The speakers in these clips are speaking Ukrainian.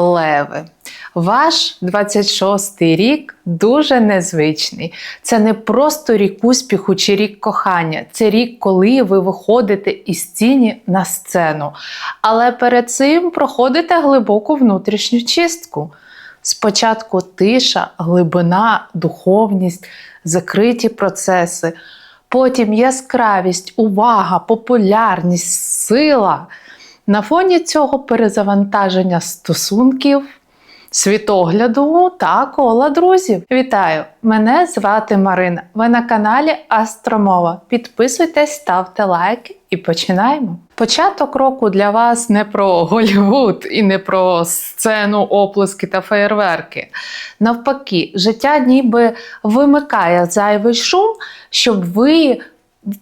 Леви. Ваш 26-й рік дуже незвичний. Це не просто рік успіху чи рік кохання. Це рік, коли ви виходите із тіні на сцену. Але перед цим проходите глибоку внутрішню чистку. Спочатку тиша, глибина, духовність, закриті процеси. Потім яскравість, увага, популярність, сила. На фоні цього перезавантаження стосунків, світогляду та кола друзів. Вітаю! Мене звати Марина. Ви на каналі Астромова. Підписуйтесь, ставте лайки і починаємо. Початок року для вас не про Голівуд і не про сцену, оплески та феєрверки. Навпаки, життя ніби вимикає зайвий шум, щоб ви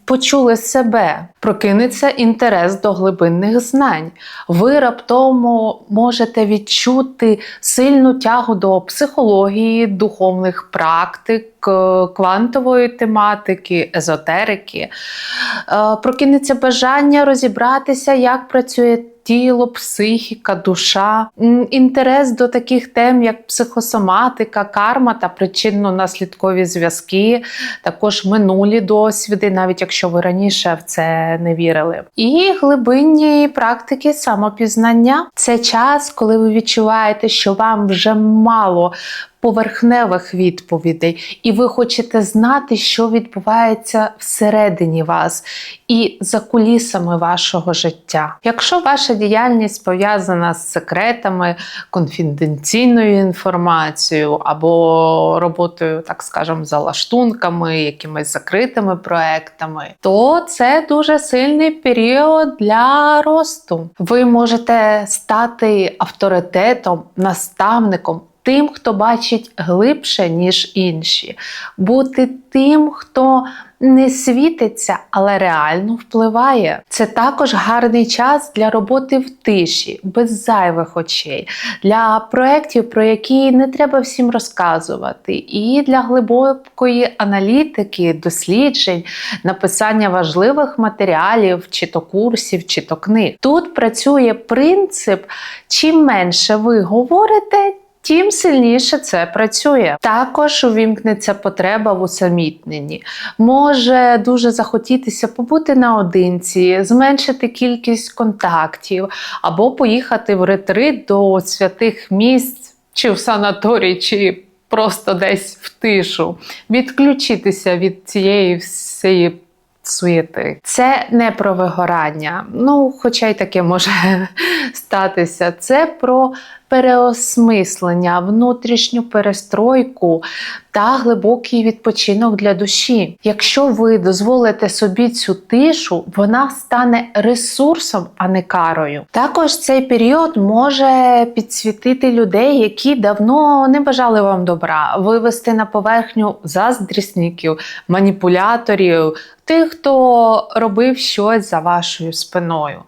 почули себе, прокинеться інтерес до глибинних знань. Ви раптом можете відчути сильну тягу до психології, духовних практик, е, квантової тематики, езотерики. Е, Прокинеться бажання розібратися, як працює тіло, психіка, душа, інтерес до таких тем, як психосоматика, карма та причинно-наслідкові зв'язки, також минулі досвіди, навіть якщо ви раніше в це не вірили. І глибинні практики самопізнання це час, коли ви відчуваєте, що вам вже мало. Поверхневих відповідей, і ви хочете знати, що відбувається всередині вас і за кулісами вашого життя. Якщо ваша діяльність пов'язана з секретами, конфіденційною інформацією або роботою, так скажемо, за лаштунками, якимись закритими проектами, то це дуже сильний період для росту. Ви можете стати авторитетом, наставником. Тим, хто бачить глибше, ніж інші, бути тим, хто не світиться, але реально впливає. Це також гарний час для роботи в тиші, без зайвих очей, для проєктів, про які не треба всім розказувати, і для глибокої аналітики, досліджень, написання важливих матеріалів, чи то курсів, чи то книг. Тут працює принцип: чим менше ви говорите, Тим сильніше це працює. Також увімкнеться потреба в усамітненні. Може дуже захотітися побути наодинці, зменшити кількість контактів, або поїхати в ретрит до святих місць, чи в санаторій, чи просто десь в тишу, відключитися від цієї всієї. Суєти. Це не про вигорання, ну, хоча й таке може статися. Це про переосмислення, внутрішню перестройку та глибокий відпочинок для душі. Якщо ви дозволите собі цю тишу, вона стане ресурсом, а не карою. Також цей період може підсвітити людей, які давно не бажали вам добра, вивести на поверхню заздрісників, маніпуляторів, тих, хто робив щось за вашою спиною.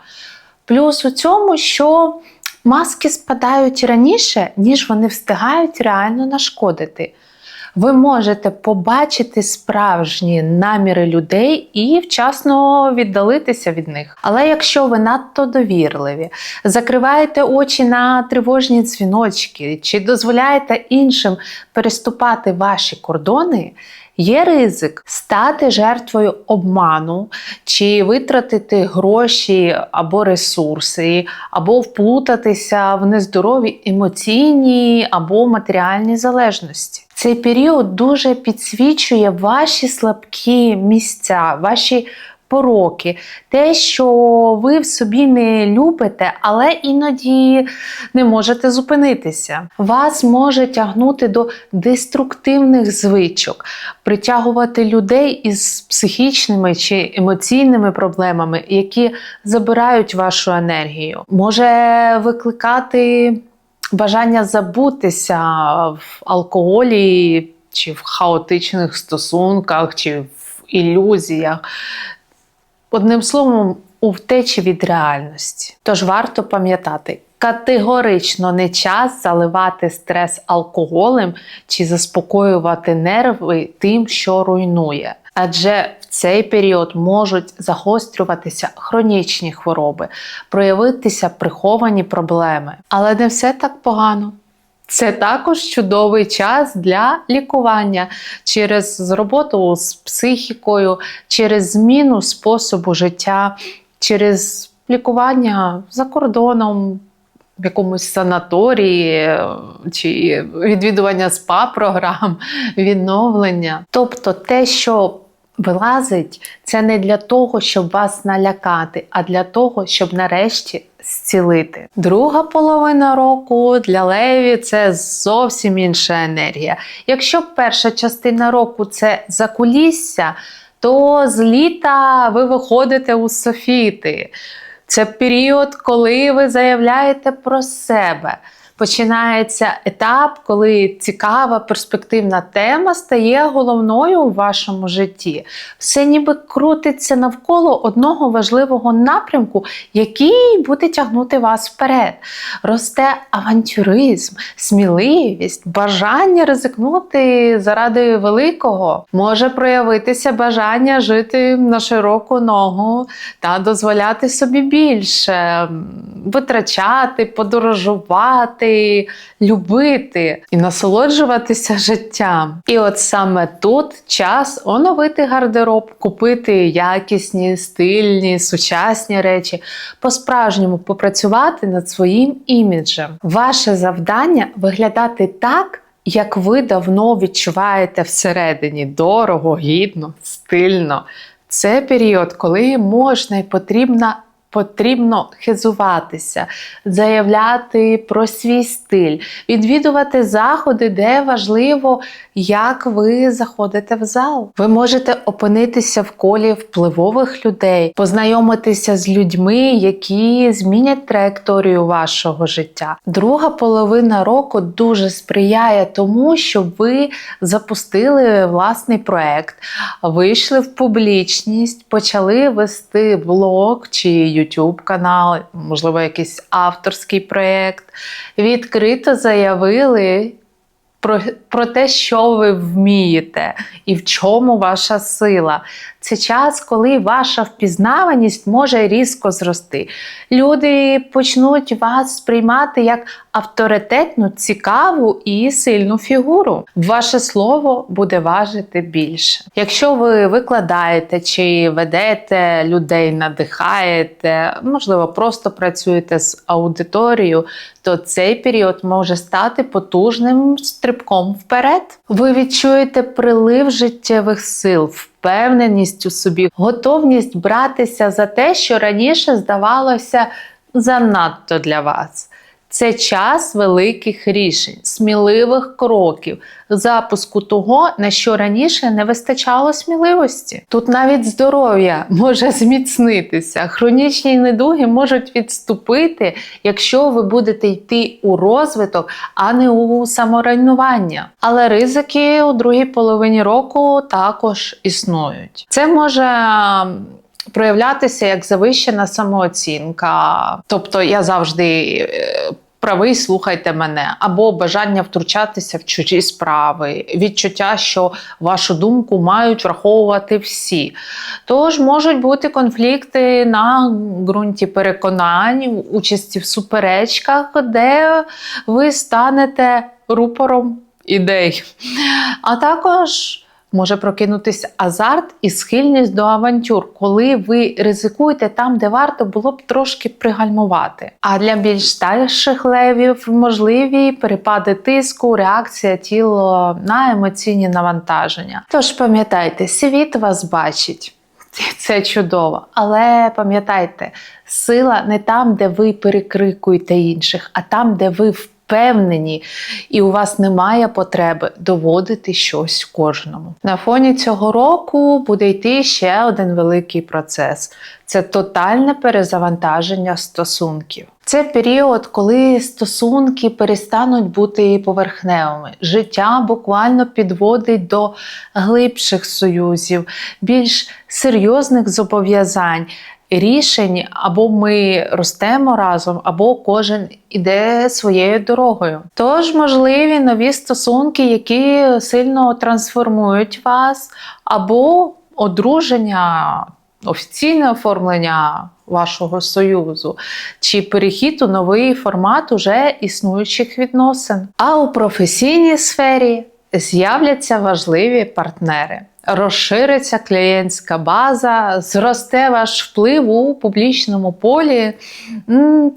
Плюс у цьому, що маски спадають раніше, ніж вони встигають реально нашкодити. Ви можете побачити справжні наміри людей і вчасно віддалитися від них. Але якщо ви надто довірливі, закриваєте очі на тривожні дзвіночки чи дозволяєте іншим переступати ваші кордони, Є ризик стати жертвою обману, чи витратити гроші або ресурси, або вплутатися в нездорові емоційні або матеріальні залежності. Цей період дуже підсвічує ваші слабкі місця, ваші пороки, те, що ви в собі не любите, але іноді не можете зупинитися. Вас може тягнути до деструктивних звичок, притягувати людей із психічними чи емоційними проблемами, які забирають вашу енергію, може викликати. Бажання забутися в алкоголі, чи в хаотичних стосунках, чи в ілюзіях. Одним словом, у втечі від реальності. Тож варто пам'ятати, категорично не час заливати стрес алкоголем чи заспокоювати нерви тим, що руйнує. Адже в цей період можуть загострюватися хронічні хвороби, проявитися приховані проблеми. Але не все так погано. Це також чудовий час для лікування через роботу з психікою, через зміну способу життя, через лікування за кордоном, в якомусь санаторії е, чи відвідування спа-програм, відновлення. Тобто те, що вилазить, це не для того, щоб вас налякати, а для того, щоб нарешті зцілити. Друга половина року для Леві це зовсім інша енергія. Якщо перша частина року це закулісся, то з літа ви виходите у софіти. Це період, коли ви заявляєте про себе. Починається етап, коли цікава перспективна тема стає головною у вашому житті. Все ніби крутиться навколо одного важливого напрямку, який буде тягнути вас вперед. Росте авантюризм, сміливість, бажання ризикнути заради великого. Може проявитися бажання жити на широку ногу та дозволяти собі більше, витрачати, подорожувати, любити і насолоджуватися життям. І от саме тут час оновити гардероб, купити якісні, стильні, сучасні речі, по-справжньому попрацювати над своїм іміджем. Ваше завдання виглядати так. Як ви давно відчуваєте всередині дорого, гідно, стильно. Це період, коли можна і потрібно, потрібно хизуватися, заявляти про свій стиль, відвідувати заходи, де важливо, як ви заходите в зал. Ви можете опинитися в колі впливових людей, познайомитися з людьми, які змінять траєкторію вашого життя. Друга половина року дуже сприяє тому, щоб ви запустили власний проект, вийшли в публічність, почали вести блог чи YouTube канал, можливо, якийсь авторський проєкт, відкрито заявили про, про те, що ви вмієте і в чому ваша сила. Це час, коли ваша впізнаваність може різко зрости. Люди почнуть вас сприймати як авторитетну, цікаву і сильну фігуру. Ваше слово буде важити більше. Якщо ви викладаєте чи ведете людей, надихаєте, можливо, просто працюєте з аудиторією, то цей період може стати потужним стрибком вперед. Ви відчуєте прилив життєвих сил, впевненість у собі, готовність братися за те, що раніше здавалося занадто для вас. Це час великих рішень, сміливих кроків, запуску того, на що раніше не вистачало сміливості. Тут навіть здоров'я може зміцнитися, хронічні недуги можуть відступити, якщо ви будете йти у розвиток, а не у саморуйнування. Але ризики у другій половині року також існують. Це може проявлятися як завищена самооцінка. Тобто я завжди е, правий, слухайте мене, або бажання втручатися в чужі справи, відчуття, що вашу думку мають враховувати всі. Тож можуть бути конфлікти на ґрунті переконань, участі в суперечках, де ви станете рупором ідей. А також може прокинутися азарт і схильність до авантюр, коли ви ризикуєте там, де варто було б трошки пригальмувати. А для більш старших левів можливі перепади тиску, реакція тіла на емоційні навантаження. Тож пам'ятайте, світ вас бачить. Це чудово. Але пам'ятайте, сила не там, де ви перекрикуєте інших, а там, де ви впевнені, і у вас немає потреби доводити щось кожному. На фоні цього року буде йти ще один великий процес: це тотальне перезавантаження стосунків. Це період, коли стосунки перестануть бути поверхневими. Життя буквально підводить до глибших союзів, більш серйозних зобов'язань. Рішень або ми ростемо разом, або кожен іде своєю дорогою. Тож можливі нові стосунки, які сильно трансформують вас, або одруження, офіційне оформлення вашого союзу, чи перехід у новий формат уже існуючих відносин. А у професійній сфері з'являться важливі партнери. Розшириться клієнтська база, зросте ваш вплив у публічному полі.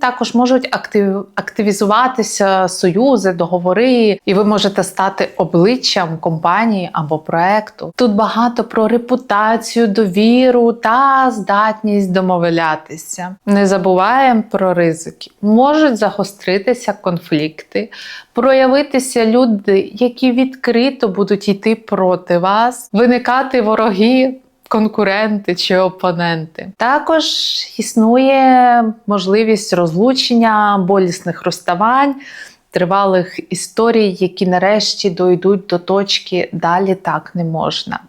Також можуть актив, активізуватися союзи, договори, і ви можете стати обличчям компанії або проекту. Тут багато про репутацію, довіру та здатність домовлятися. Не забуваємо про ризики. Можуть загостритися конфлікти, проявитися люди, які відкрито будуть йти проти вас, виникати вороги. Конкуренти чи опоненти. Також існує можливість розлучення, болісних розставань, тривалих історій, які нарешті дойдуть до точки далі так не можна.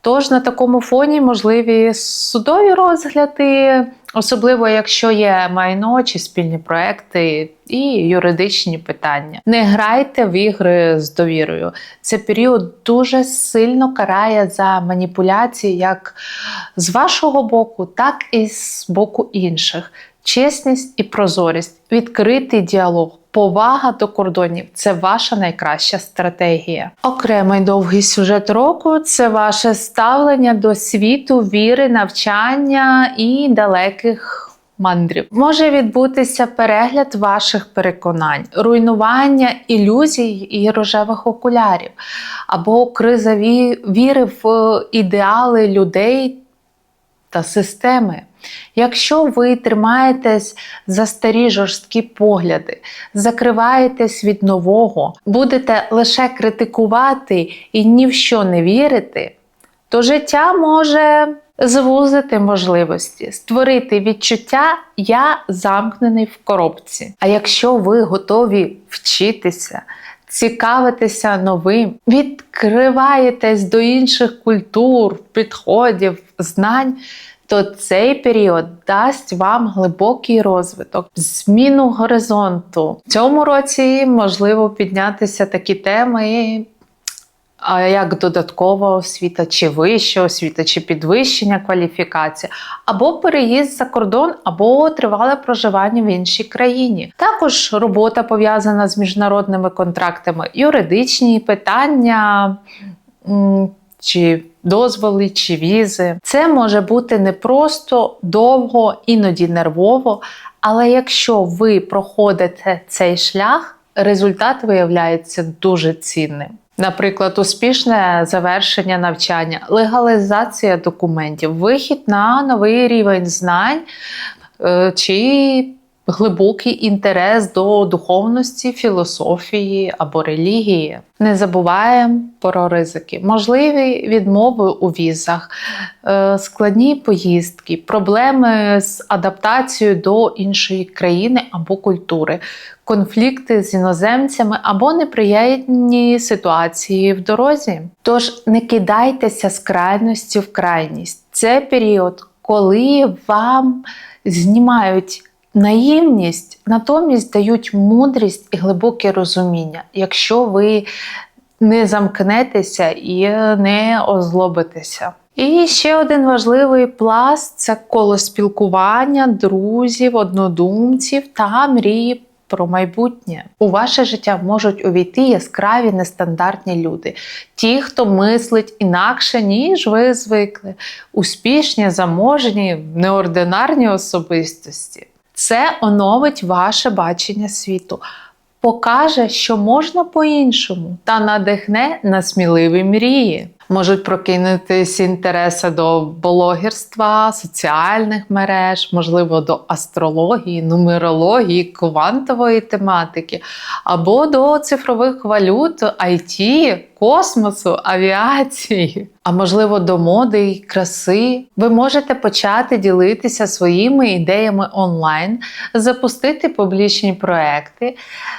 Тож на такому фоні можливі судові розгляди, особливо якщо є майно чи спільні проекти і юридичні питання. Не грайте в ігри з довірою. Це період дуже сильно карає за маніпуляції як з вашого боку, так і з боку інших. Чесність і прозорість, відкритий діалог. Повага до кордонів це ваша найкраща стратегія. Окремий довгий сюжет року це ваше ставлення до світу, віри, навчання і далеких мандрів. Може відбутися перегляд ваших переконань, руйнування ілюзій і рожевих окулярів, або криза віри в ідеали людей та системи. Якщо ви тримаєтесь за старі жорсткі погляди, закриваєтесь від нового, будете лише критикувати і ні в що не вірити, то життя може звузити можливості, створити відчуття Я замкнений в коробці. А якщо ви готові вчитися, цікавитися новим, відкриваєтесь до інших культур, підходів, знань. То цей період дасть вам глибокий розвиток, зміну горизонту. В цьому році можливо піднятися такі теми, а як додаткова освіта, чи вища освіта, чи підвищення кваліфікації, або переїзд за кордон, або тривале проживання в іншій країні. Також робота пов'язана з міжнародними контрактами, юридичні питання. Чи дозволи, чи візи. Це може бути не просто довго, іноді нервово, але якщо ви проходите цей шлях, результат виявляється дуже цінним. Наприклад, успішне завершення навчання, легалізація документів, вихід на новий рівень знань е, чи глибокий інтерес до духовності, філософії або релігії. Не забуваємо про ризики, можливі відмови у візах, е, складні поїздки, проблеми з адаптацією до іншої країни або культури, конфлікти з іноземцями або неприємні ситуації в дорозі. Тож не кидайтеся з крайності в крайність. Це період, коли вам знімають. Наївність натомість дають мудрість і глибоке розуміння, якщо ви не замкнетеся і не озлобитеся. І ще один важливий пласт це коло спілкування, друзів, однодумців та мрії про майбутнє. У ваше життя можуть увійти яскраві нестандартні люди, ті, хто мислить інакше, ніж ви звикли, успішні, заможні, неординарні особистості. Це оновить ваше бачення світу, покаже, що можна по-іншому, та надихне на сміливі мрії. Можуть прокинутись інтереси до блогерства, соціальних мереж, можливо, до астрології, нумерології, квантової тематики, або до цифрових валют, IT, космосу, авіації, а можливо, до моди і краси. Ви можете почати ділитися своїми ідеями онлайн, запустити публічні проекти,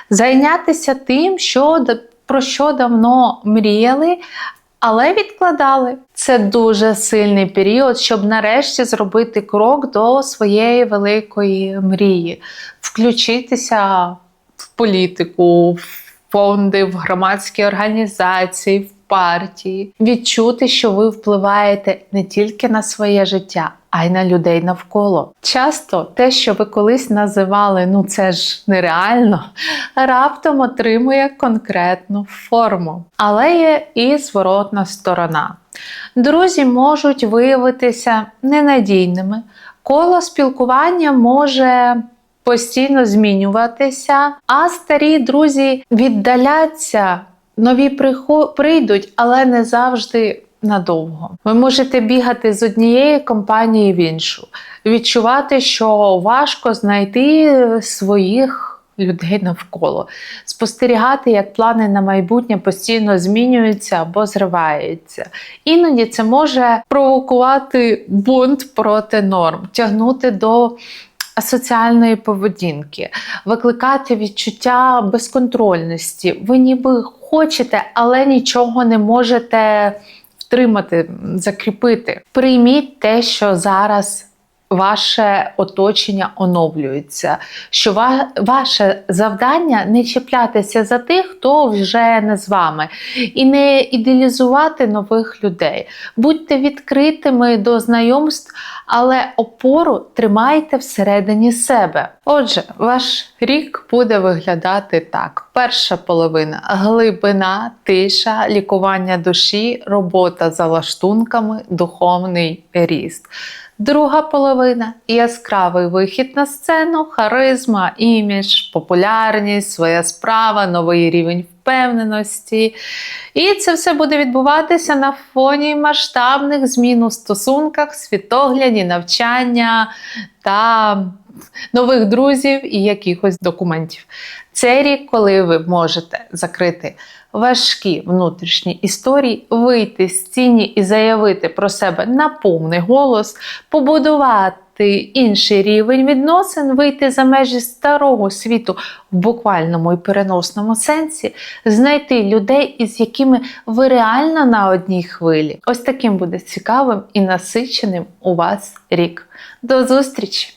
зайнятися тим, що про що давно мріяли, але відкладали. Це дуже сильний період, щоб нарешті зробити крок до своєї великої мрії, включитися в політику, в фонди, в громадські організації, в партії, відчути, що ви впливаєте не тільки на своє життя, а й на людей навколо. Часто те, що ви колись називали ну це ж нереально, раптом отримує конкретну форму. Але є і зворотна сторона. Друзі можуть виявитися ненадійними, коло спілкування може постійно змінюватися, а старі друзі віддаляться, нові прийдуть, але не завжди надовго. Ви можете бігати з однієї компанії в іншу, відчувати, що важко знайти своїх. Людей навколо спостерігати, як плани на майбутнє постійно змінюються або зриваються. Іноді це може провокувати бунт проти норм, тягнути до асоціальної поведінки, викликати відчуття безконтрольності. Ви ніби хочете, але нічого не можете втримати, закріпити. Прийміть те, що зараз. Ваше оточення оновлюється, що ва- ваше завдання не чіплятися за тих, хто вже не з вами, і не ідеалізувати нових людей. Будьте відкритими до знайомств, але опору тримайте всередині себе. Отже, ваш рік буде виглядати так: перша половина глибина, тиша, лікування душі, робота за лаштунками, духовний ріст. Друга половина яскравий вихід на сцену, харизма, імідж, популярність, своя справа, новий рівень впевненості. І це все буде відбуватися на фоні масштабних змін у стосунках, світогляді, навчання та нових друзів і якихось документів. Це рік, коли ви можете закрити важкі внутрішні історії, вийти з тіні і заявити про себе на повний голос, побудувати інший рівень відносин, вийти за межі старого світу в буквальному і переносному сенсі, знайти людей, із якими ви реально на одній хвилі. Ось таким буде цікавим і насиченим у вас рік. До зустрічі!